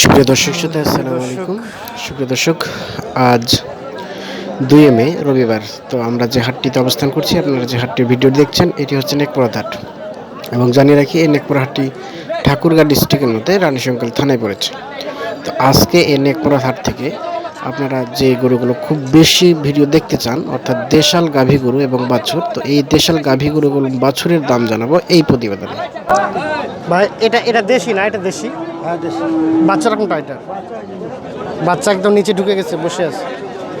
সুপ্রিয় দর্শক শ্রোতা, আসসালামু আলাইকুম। সুপ্রিয় দর্শক, আজ দুই মে, রবিবার। তো আমরা যে হাটটিতে অবস্থান করছি, আপনারা যে হাটটির ভিডিও দেখছেন, এটি হচ্ছে নেকপুরা হাট। এবং জানিয়ে রাখি, এই নেকপুরা হাটটি ঠাকুরগাঁ ডিস্ট্রিক্টের মধ্যে রানীশঙ্কল থানায় পড়েছে। তো আজকে এই নেকপুরা হাট থেকে আপনারা যে গরুগুলো খুব বেশি ভিডিও দেখতে চান, অর্থাৎ দেশাল গাভী গরু এবং বাছুর, তো এই দেশাল গাভী গরু এবং বাছুরের দাম জানাব এই প্রতিবেদনে। ভাই এটা এটা দেশি না এটা দেশি? হ্যাঁ দেশি। বাচ্চাটা কোনটা এটা? বাচ্চা একদম নিচে ঢুকে গেছে বসে আছে।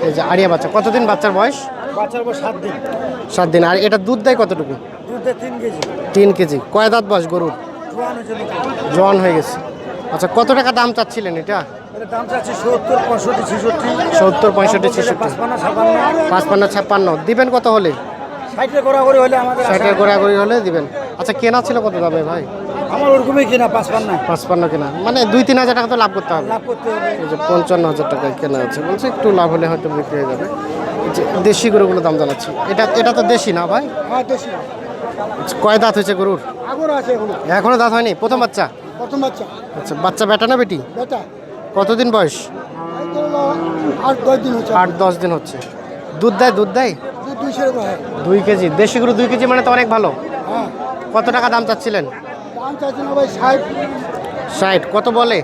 এই যে আড়িয়া বাচ্চা কতদিন বাচ্চার বয়স? বাচ্চার বয়স সাত দিন। সাত দিন আর এটা দুধ দেয় কতটুকু? দুধে তিন কেজি। তিন কেজি। কয় দাঁত বয়স গরুর? জোয়ান হয়ে গেছে। আচ্ছা কত টাকা দাম চাচ্ছিলেন এটা? দাম চাচ্ছি সত্তর পঁয়ষট্টি ছেষট্টি। সত্তর পঁয়ষট্টি ছেষট্টি। পাঁচপান্ন ছাপ্পান্ন। দিবেন কত হলে? ষাটে ঘোরাঘুরি হলে আমাদের। ষাটের গোড়াগড়ি হলে দিবেন। আচ্ছা কেনা ছিল কত দামে ভাই? আমার ওরকমই কিনা পাঁচপান্ন। পাঁচপান্ন কেনা। মানে দুই তিন হাজার টাকা তো লাভ করতে হবে। লাভ করতে হবে। যে পঞ্চান্ন হাজার টাকায় কেনা আছে বলছে একটু লাভ হলে হয়তো বিক্রি হয়ে যাবে। যে দেশি গরুগুলো দাম জানাচ্ছি। এটা এটা তো দেশি না ভাই? হ্যাঁ দেশি। আচ্ছা, কয় দাঁত হয়েছে গরুর? এখনও। দাঁত হয়নি? প্রথম বাচ্চা? প্রথম বাচ্চা। আচ্ছা বাচ্চা বেটা না বেটি? বেটা। কতদিন বয়স? আট দশ দিন হচ্ছে। আট দশ দিন হচ্ছে। দুধ দেয় দুধ দেয়? দুই কেজি। দেশি গরু দুই কেজি মানে তো অনেক ভালো। হ্যাঁ। কত টাকা দাম চাচ্ছিলেন? ষাট কত বলে?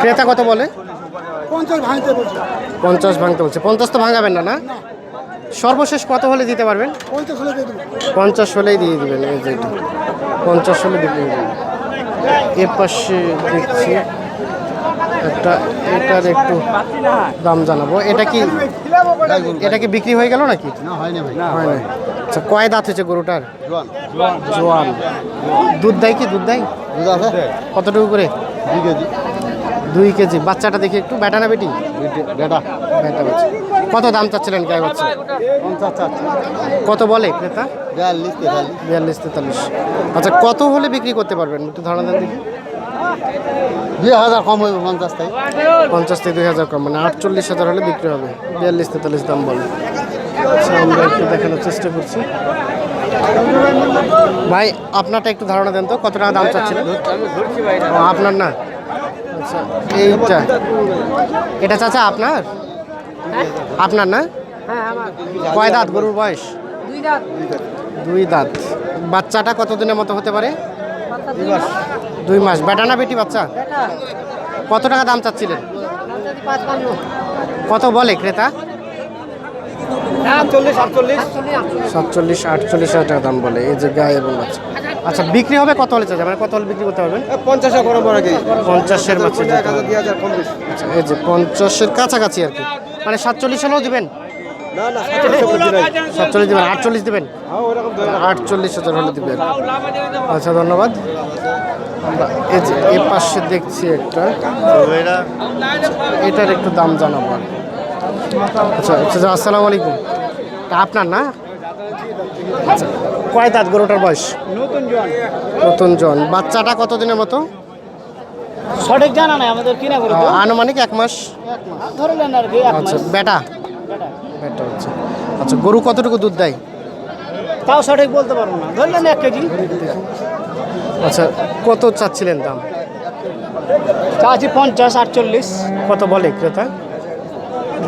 ক্রেতা কত বলে? পঞ্চাশ ভাঙতে বলছে। পঞ্চাশ তো ভাঙাবেন না না? সর্বশেষ কত হলে দিতে পারবেন? পঞ্চাশ হলেই দিয়ে দেবেন এই যে পঞ্চাশ হলে বিক্রি হয়ে যাবে এ পাশে দেখছি একটা এটার একটু দাম জানাব। এটা কি এটা কি বিক্রি হয়ে গেল নাকি? না হয়নি ভাই। হয় না আচ্ছা কয় দাঁত হয়েছে গরুটার? জোয়ান। দুধ দেয় কি? দুধ দেয়? দুধ আছে। কতটুকু করে? দুই কেজি। দুই কেজি। বাচ্চাটা দেখি একটু। বেটা না বেটি? বেটা বেটা বাচ্চা। কত দাম চাচ্ছিলেন গায়ে বাচ্চা? কত বলে ক্রেতা? বিয়াল্লিশ তেতাল্লিশ। আচ্ছা কত হলে বিক্রি করতে পারবেন? একটু ধারণা দেন দেখি। দুই হাজার কম হইবে পঞ্চাশ তাই। পঞ্চাশ থেকে দুই হাজার কম মানে আটচল্লিশ হাজার হলে বিক্রি হবে। বিয়াল্লিশ তেতাল্লিশ দাম বলে। আচ্ছা আমরা একটু দেখানোর চেষ্টা করছি। ভাই আপনারটা একটু ধারণা দেন তো কত টাকা দাম চাচ্ছিলেন? ও, আপনার না? আচ্ছা এইটা। এটা চাচা আপনার? আপনার না? কয় দাঁত গরুর বয়স? দুই দাঁত। বাচ্চাটা কতদিনের মতো হতে পারে? দুই মাস। বেটা না বেটি বাচ্চা? কত টাকা দাম চাচ্ছিলেন? কত বলে ক্রেতা আটচল্লিশ আটচল্লিশ আটচল্লিশ আটচল্লিশ সাতচল্লিশ আটচল্লিশ হাজার টাকা দাম বলে এই যে গায়ে এবং বাচ্চা। আচ্ছা বিক্রি হবে কত হলে চাচা মানে কত হলে বিক্রি করতে পারবেন? পঞ্চাশে করে পড়ে গেছি পঞ্চাশের বাচ্চা আচ্ছা এই যে পঞ্চাশের কাছাকাছি আর কি। মানে সাতচল্লিশ হলেও দিবেন? সাতচল্লিশ দিবেন। আটচল্লিশ দিবেন? হ্যাঁ আটচল্লিশ হাজার হলে দিবেন। আচ্ছা ধন্যবাদ। আমরা এই যে এ পাশে দেখছি একটা। এটার একটু দাম জানাব আচ্ছা আচ্ছা আসসালামু আলাইকুম। আপনার না? আচ্ছা কয় দাঁত গরুটার বয়স? নতুন জন নতুন জন বাচ্চাটা কতদিনের মতো? সঠিক জানা নাই আমাদের কিনা করে আনুমানিক এক মাস? ধরে নেন আর কি আচ্ছা বেটা। বেটা হচ্ছে। আচ্ছা গরু কতটুকু দুধ দেয়? তাও সঠিক বলতে পারব না। ধরলেন এক কেজি। আচ্ছা কত চাচ্ছিলেন দাম? চাচ্ছি পঞ্চাশ আটচল্লিশ। কত বলে ক্রেতা?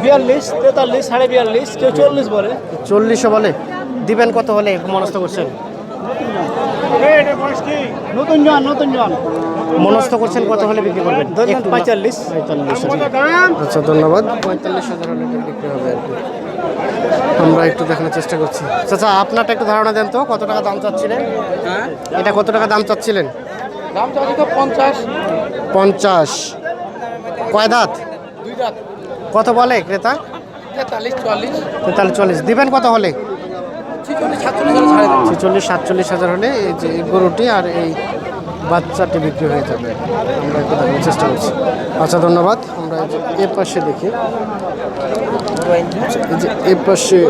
বিয়াল্লিশ তেতাল্লিশ সাড়ে বিয়াল্লিশ কেউ চল্লিশ বলে। চল্লিশও বলে। দিবেন কত হলে মনস্থ করছেন? নতুন জন নতুন জন। মনস্থ করছেন কত হলে বিক্রি করবেন? পঁয়তাল্লিশ। পঁয়তাল্লিশ আচ্ছা ধন্যবাদ। পঁয়তাল্লিশ হাজার হলে বিক্রি হবে আর কি। আমরা একটু দেখানোর চেষ্টা করছি। চাচা আপনারটা একটু ধারণা দেন তো কত টাকা দাম চাচ্ছিলেন? এটা কত টাকা দাম চাচ্ছিলেন? দাম চাচ্ছি তো পঞ্চাশ। পঞ্চাশ। কয় দাঁত? দুই দাঁত। কত বলে ক্রেতা? তেতাল্লিশ চুয়াল্লিশ। তেতাল্লিশ চল্লিশ দিবেন কত হলে? ছিচল্লিশ সাতচল্লিশ হাজার হলে এই যে এই গরুটি আর এই বাচ্চাটি বিক্রি হয়ে যাবে। আমরা একটু দেখানোর চেষ্টা করছি। আচ্ছা ধন্যবাদ। আমরা এই যে এ পাশে দেখি। এই যে এ পাশে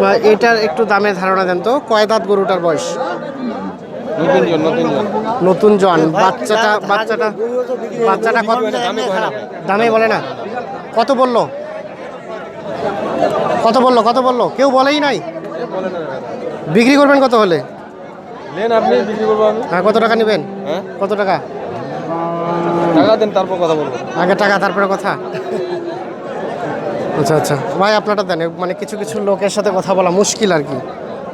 বা এটার একটু দামের ধারণা দেন তো। কয় দাঁত গরুটার বয়স? নতুন নতুন জন। নতুন জন। বাচ্চাটা বাচ্চাটা বাচ্চাটা কত? দামে বলে না? কত বলল? কত বলল কত বলল? কেউ বলেই নাই? বিক্রি করবেন কত হলে? নেন আপনি বিক্রি করব আমি। হ্যাঁ কত টাকা নেবেন? হ্যাঁ? কত টাকা? টাকা দেন তারপর কথা বলব। আগে টাকা তারপরে কথা? আচ্ছা আচ্ছা। ভাই আপনারটা দেন মানে কিছু কিছু লোকের সাথে কথা বলা মুশকিল আর কি।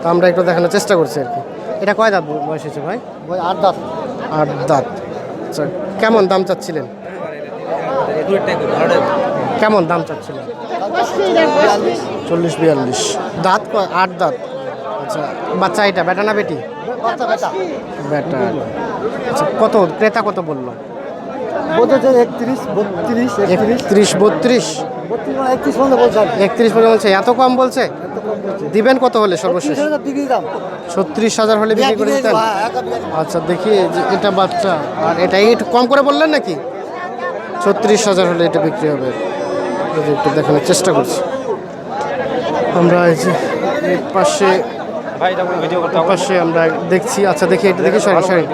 তো আমরা একটু দেখানোর চেষ্টা করছি আর কি। এটা কয় দাঁত বয়স হয়েছে ভাই? আট দাঁত। আট দাঁত। আচ্ছা কেমন দাম চাচ্ছিলেন? কেমন দাম চাচ্ছিলেন চল্লিশ বিয়াল্লিশ। দাঁত আট দাঁত। আচ্ছা বাচ্চা এটা বেটা না বেটি? বেটা। আচ্ছা কত? ক্রেতা কত বলল? একত্রিশ বত্রিশ একত্রিশ। একত্রিশ পর্যন্ত বলছে এত কম বলছে? দিবেন কত হলে সর্বশেষ? ছত্রিশ হাজার হলে বিক্রি করে দিতেন? আচ্ছা দেখি এটা বাচ্চা। আর এটা একটু কম করে বললেন নাকি? ছত্রিশ হাজার হলে এটা বিক্রি হবে। যে একটু দেখানোর চেষ্টা করছি। আমরা এই যে পাশে পাশে আমরা দেখছি। আচ্ছা দেখি এটা দেখি সরি সরি।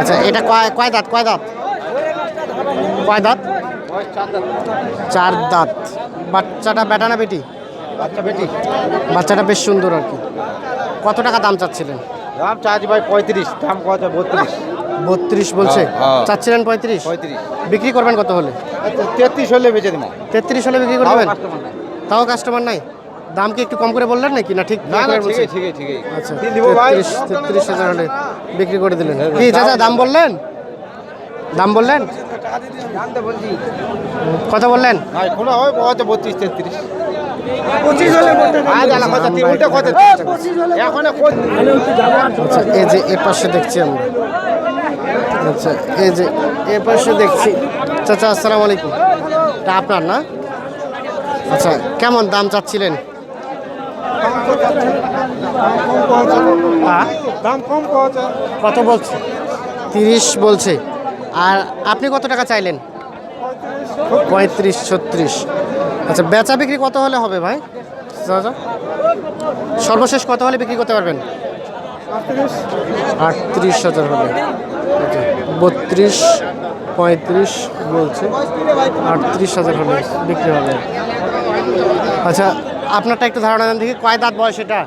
আচ্ছা এটা কয় কয় দাঁত কয় দাঁত? কয় দাঁত? চার দাঁত। বাচ্চাটা বেটা না বেটি? আচ্ছা বেটি। বাচ্চাটা বেশ সুন্দর আর কি। কত টাকা দাম চাচ্ছিলেন? দাম চার্জি ভাই পঁয়ত্রিশ দাম কত বত্রিশ। বত্রিশ বলছে? হ্যাঁ, হ্যাঁ। চাচ্ছিলেন পঁয়ত্রিশ? বিক্রি করবেন কত হলে? তেত্রিশ হলে বেঁচে দেবো। তেত্রিশ হলে বিক্রি করবেন? তাও কাস্টমার নাই। দাম কি একটু কম করে বললেন নাকি? না ঠিক আচ্ছা তেত্রিশ তেত্রিশ হাজার হলে বিক্রি করে দিলেন। কি চাচা দাম বললেন? দাম বললেন? কত বললেন? হয় বত্রিশ তেত্রিশ। আচ্ছা এই যে এ পাশে দেখছি আমরা। আচ্ছা এই যে এ দেখছি। চাচা, আসসালামু আলাইকুম। এটা আপনার না? আচ্ছা কেমন দাম চাচ্ছিলেন? হ্যাঁ? দাম কত কত বলছে? তিরিশ বলছে। আর আপনি কত টাকা চাইলেন? পঁয়ত্রিশ, ছত্রিশ। আচ্ছা বেচা বিক্রি কত হলে হবে ভাই? সর্বশেষ কত হলে বিক্রি করতে পারবেন? আটত্রিশ হাজার হলে আচ্ছা, বত্রিশ পঁয়ত্রিশ বলছে। আটত্রিশ হাজার হলে বিক্রি হবে। আচ্ছা আপনারটা একটু ধারণা দেন দেখি কয় দাঁত বয়স এটা?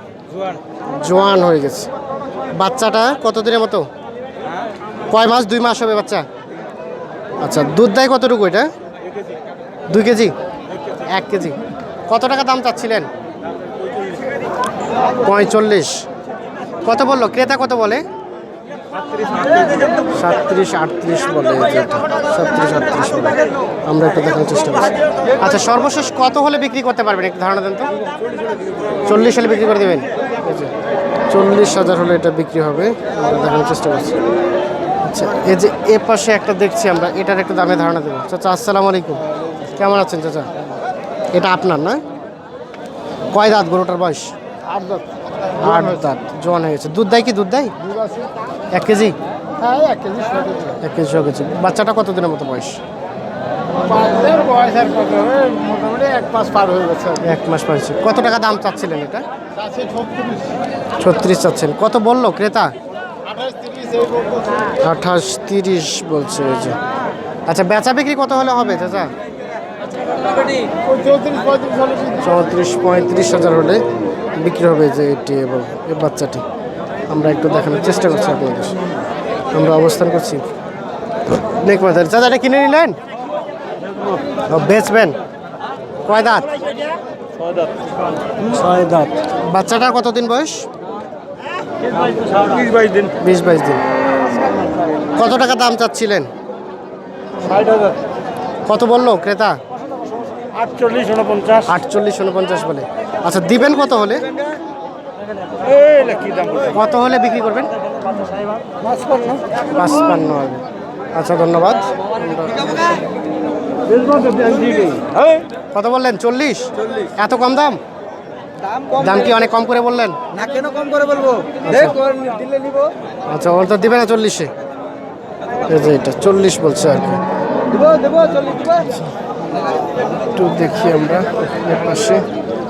জোয়ান। হয়ে গেছে। বাচ্চাটা কত দিনের মতো? কয় মাস দুই মাস হবে বাচ্চা? আচ্ছা দুধ দেয় কতটুকু এটা? দুই কেজি? এক কেজি। কত টাকা দাম চাচ্ছিলেন? পঁয়তাল্লিশ কত বলল? ক্রেতা কত বলে? সাতত্রিশ আটত্রিশ বলে সাতত্রিশ আটত্রিশ বলে। আমরা একটু দেখার চেষ্টা করছি। আচ্ছা সর্বশেষ কত হলে বিক্রি করতে পারবেন? একটু ধারণা দেন তো। চল্লিশ হলে বিক্রি করে দেবেন। চল্লিশ হাজার হলে এটা বিক্রি হবে। আমরা দেখানোর চেষ্টা করছি। আচ্ছা এই যে এ পাশে একটা দেখছি আমরা এটার একটা দামে ধারণা দেবো। চাচা আসসালামু আলাইকুম। কেমন আছেন চাচা? এটা আপনার না? কয় দাঁত গরুটার বয়স? আট দাঁত। আট দাঁত জোয়ান হয়ে গেছে। দুধ দেয় কি দুধ দেয়? এক কেজি? হ্যাঁ এক কেজি ছ কেজি। এক কেজি ছ বাচ্চাটা কত দিনের মতো বয়স? এক পাঁচ পার হয়ে গেছে এক মাস পাইছে কত টাকা দাম চাচ্ছিলেন এটা? ছত্রিশ। চাচ্ছেন। কত বলল ক্রেতা? আঠাশ তিরিশ বলছে ওই যে। আচ্ছা বেচা বিক্রি কত হলে হবে চাচা। চৌত্রিশ পঁয়ত্রিশ হাজার হলে বিক্রি হবে যে এটি এবং এই বাচ্চাটি। আমরা একটু দেখানোর চেষ্টা করছি আপনাদের। আমরা অবস্থান করছি। নেক বাজার চাচা এটা কিনে নিলেন? বেচবেন। কয় দাঁত? ছয় দাঁত। বাচ্চাটার কতদিন বয়স? বিশ বাইশ দিন। বিশ বাইশ দিন। কত টাকা দাম চাচ্ছিলেন? কত বলল ক্রেতা? আটচল্লিশ উনপঞ্চাশ। আটচল্লিশ উনপঞ্চাশ বলে। আচ্ছা দিবেন কত হলে? এই কি দাম কত হলে বিক্রি করবেন? পাঁচপান্ন হবে। আচ্ছা ধন্যবাদ। হ্যাঁ কত বললেন? চল্লিশ? এত কম দাম? দাম কি অনেক কম করে বললেন? না কেন কম করে বলব? দেখ ওর দিলে নিব। আচ্ছা ওর তো দিবে না চল্লিশে। এই যে এটা চল্লিশ বলছে আর কি। দিব দেব চল্লিশ দিব। একটু দেখি আমরা এর পাশে। আচ্ছা,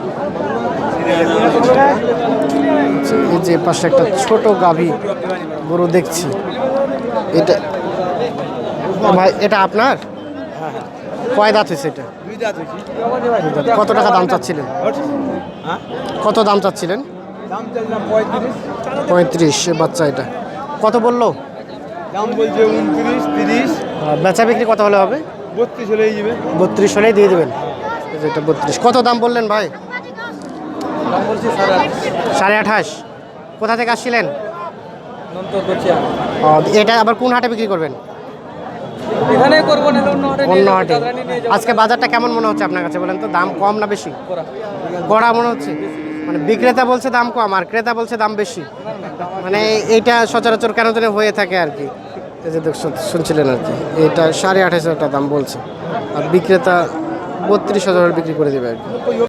এই যে পাশে একটা ছোট গাভী গরু দেখছি। এটা ভাই এটা আপনার? কয় দাঁত হয়েছে এটা। কত টাকা দাম চাচ্ছিলেন? কত দাম চাচ্ছিলেন? পঁয়ত্রিশ বাচ্চা এটা। কত বলল? দাম বলছে উনত্রিশ তিরিশ আর বেচা বিক্রি কত হলে হবে? বত্রিশ হলেই যাবে বত্রিশ হলেই দিয়ে দেবেন। এটা বত্রিশ। কত দাম বললেন ভাই? সাড়ে আঠাশ। কোথা থেকে আসছিলেন? এটা আবার কোন হাটে বিক্রি করবেন? এখানে করব না অন্য হাটে আজকে বাজারটা কেমন মনে হচ্ছে আপনার কাছে বলেন তো? দাম কম না বেশি? কড়া। মনে হচ্ছে? মানে বিক্রেতা বলছে দাম কম আর ক্রেতা বলছে দাম বেশি। মানে এইটা সচরাচর কেন জানি হয়ে থাকে আর কি। এই যে দেখ- শুনছিলেন আর কি? এটা সাড়ে আঠাশ হাজার টাকা দাম বলছে। আর বিক্রেতা বত্রিশ হাজার বিক্রি করে দেবে আর কি।